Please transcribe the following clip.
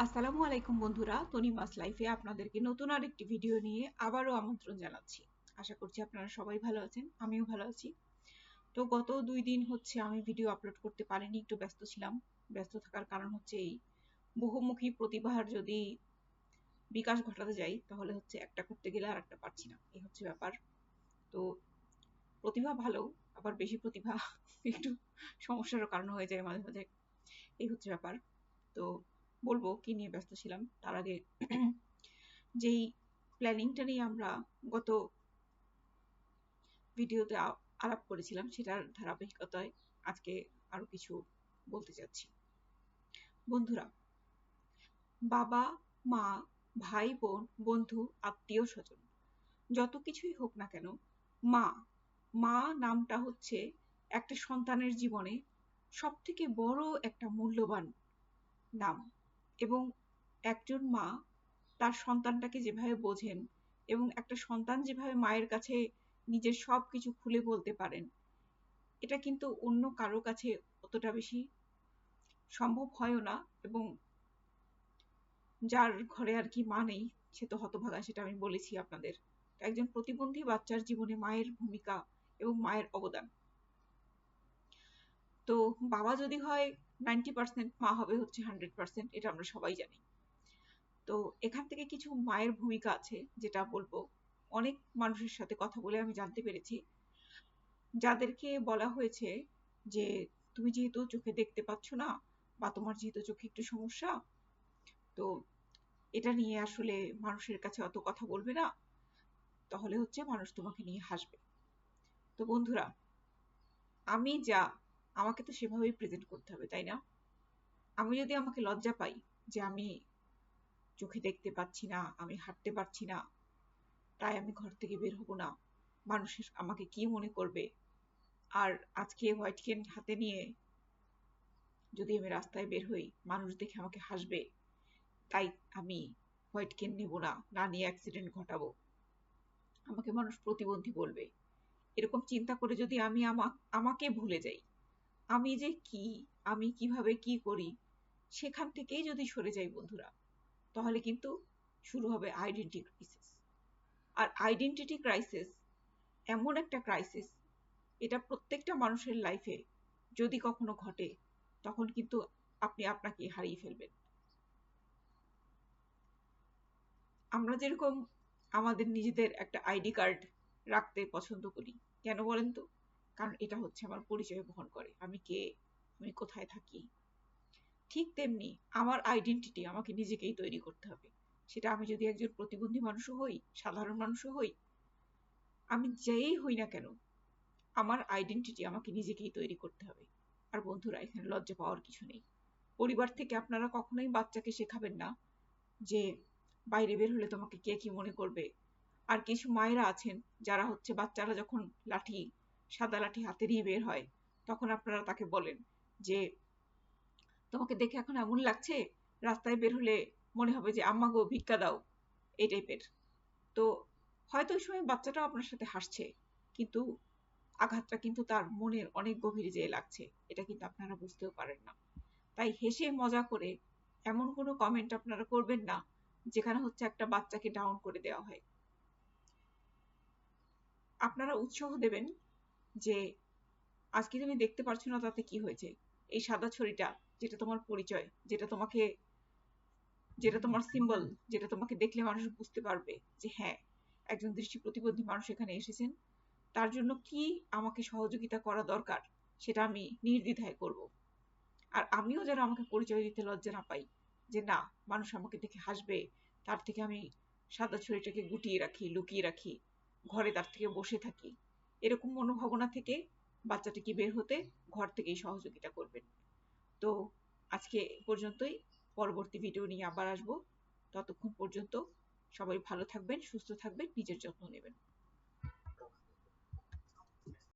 আসসালামু আলাইকুম বন্ধুরা, তনিমাস লাইফে আপনাদেরকে নতুন আরেকটি ভিডিও নিয়ে আবারও আমন্ত্রণ জানাচ্ছি। আশা করছি আপনারা সবাই ভালো আছেন, আমিও ভালো আছি। তো গত দুই দিন হচ্ছে আমি ভিডিও আপলোড করতে পারিনি, একটু ব্যস্ত ছিলাম। ব্যস্ত থাকার কারণ হচ্ছে এই বহুমুখী প্রতিভার যদি বিকাশ ঘটাতে যাই, তাহলে হচ্ছে একটা করতে গেলে আর একটা পারছি না। এই হচ্ছে ব্যাপার। তো প্রতিভা ভালো, আবার বেশি প্রতিভা একটু সমস্যারও কারণ হয়ে যায় মাঝে মাঝে। এই হচ্ছে ব্যাপার। তো বলব কি নিয়ে ব্যস্ত ছিলাম, তার আগে যেই প্ল্যানিংটা নিয়ে আমরা গত ভিডিওতে আলাপ করেছিলাম, সেটার ধারাবাহিকতায় আজকে আরও কিছু বলতে চাচ্ছি। বন্ধুরা, বাবা, মা, ভাই, বোন, বন্ধু, আত্মীয়, স্বজন, যত কিছুই হোক না কেন, মা মা নামটা হচ্ছে একটা সন্তানের জীবনে সব থেকে বড় একটা মূল্যবান নাম। এবং একজন মা তার সন্তানটাকে যেভাবে বোঝেন এবং একটা সন্তান যেভাবে মায়ের কাছে নিজের সব কিছু খুলে বলতে পারেন, এটা কিন্তু অন্য কারও কাছে অতটা বেশি সম্ভব হয়ও না এবং যার ঘরে আর কি মা নেই, সে তো হতভাগা সেটা আমি বলেছি আপনাদের। একজন প্রতিবন্ধী বাচ্চার জীবনে মায়ের ভূমিকা এবং মায়ের অবদান। তো বাবা যদি হয় নাইনটি পার্সেন্ট মা হবে হচ্ছে হান্ড্রেড পার্সেন্ট এটা আমরা সবাই জানি। তো এখান থেকে কিছু মায়ের ভূমিকা আছে, যেটা বলব। অনেক মানুষের সাথে কথা বলে আমি জানতে পেরেছি। যাদেরকে বলা হয়েছে যে, তুমি যেহেতু চোখে দেখতে পাচ্ছ না, বা তোমার যেহেতু চোখে একটু সমস্যা, তো এটা নিয়ে আসলে মানুষের কাছে অত কথা বলবে না। তাহলে হচ্ছে মানুষ তোমাকে নিয়ে হাসবে। তো বন্ধুরা, আমি যা আমাকে তো সেভাবেই প্রেজেন্ট করতে হবে, তাই না? আমি যদি আমাকে লজ্জা পাই যে আমি চোখে দেখতে পাচ্ছি না, আমি হাঁটতে পারছি না, তাই আমি ঘর থেকে বের হব না মানুষের আমাকে কি মনে করবে? আর আজকে হোয়াইট কেন হাতে নিয়ে যদি আমি রাস্তায় বের হই, মানুষ দেখে আমাকে হাসবে, তাই আমি হোয়াইট কেন নেব না না নিয়ে অ্যাক্সিডেন্ট ঘটাবো? আমাকে মানুষ প্রতিবন্ধী বলবে। এরকম চিন্তা করে যদি আমি, আমাকে ভুলে যাই আমি যে কি, আমি কীভাবে কি করি, সেখান থেকেই যদি সরে যাই বন্ধুরা, তাহলে কিন্তু শুরু হবে আইডেন্টি ক্রাইসিস আর আইডেন্টিটি ক্রাইসিস এমন একটা ক্রাইসিস এটা প্রত্যেকটা মানুষের লাইফে যদি কখনো ঘটে, তখন কিন্তু আপনি আপনাকে হারিয়ে ফেলবেন। আমরা যেরকম আমাদের নিজেদের একটা আইডি কার্ড রাখতে পছন্দ করি, কেন বলেন তো? কারণ এটা হচ্ছে আমার পরিচয় বহন করে। আমি কে? আমি কোথায় থাকি? ঠিক তেমনি আমার আইডেন্টিটি আমাকে নিজেকেই তৈরি করতে হবে। সেটা আমি যদি একজন প্রতিবন্ধী মানুষও হই, সাধারণ মানুষও হই, আমি যেই হই না কেন, আমার আইডেন্টিটি আমাকে নিজেকেই তৈরি করতে হবে। আর বন্ধুরা, এখানে লজ্জা পাওয়ার কিছু নেই। পরিবার থেকে আপনারা কখনোই বাচ্চাকে শেখাবেন না যে বাইরে বের হলে তোমাকে কে কি মনে করবে। আর কিছু মায়েরা আছেন যারা হচ্ছে বাচ্চারা যখন লাঠি সাদা লাঠি হাতে নিয়ে বের হয়। তখন আপনারা তাকে বলেন যে, তোমাকে দেখে এখন এমন লাগছে, রাস্তায় বের হলে মনে হবে যে, আম্মা গো, ভিক্ষা দাও। এই টাইপের। তো হয়তো ওই সময় বাচ্চাটাও আপনার সাথে হাসছে, কিন্তু আঘাতটা কিন্তু তার মনের অনেক গভীরে যেয়ে লাগছে। এটা কিন্তু আপনারা বুঝতেও পারেন না। তাই হেসে মজা করে এমন কোনো কমেন্ট আপনারা করবেন না, যেখানে হচ্ছে একটা বাচ্চাকে ডাউন করে দেওয়া হয়। আপনারা উৎসাহ দেবেন যে আজকে তুমি দেখতে পারছ না তাতে কি হয়েছে? এই সাদা ছড়িটা যেটা তোমার পরিচয়, যেটা তোমাকে, যেটা তোমার সিম্বল যেটা তোমাকে দেখলে মানুষ বুঝতে পারবে যে হ্যাঁ একজন দৃষ্টি প্রতিবন্ধী মানুষ এখানে এসেছেন। তার জন্য কি আমাকে সহযোগিতা করা দরকার সেটা আমি নির্দ্বিধায় করব। আর আমিও যেন আমাকে পরিচয় দিতে লজ্জা না পাই যে না, মানুষ আমাকে দেখে হাসবে, তার থেকে আমি সাদা ছড়িটাকে গুটিয়ে রাখি, লুকিয়ে রাখি, ঘরে তার থেকে বসে থাকি। এরকম মনোভাবনা থেকে বাচ্চাটিকে বের হতে ঘর থেকেই সহযোগিতা করবেন। তো আজকে পর্যন্তই। পরবর্তী ভিডিও নিয়ে আবার আসব। ততক্ষণ পর্যন্ত সবাই ভালো থাকবেন, সুস্থ থাকবেন, নিজের যত্ন নেবেন।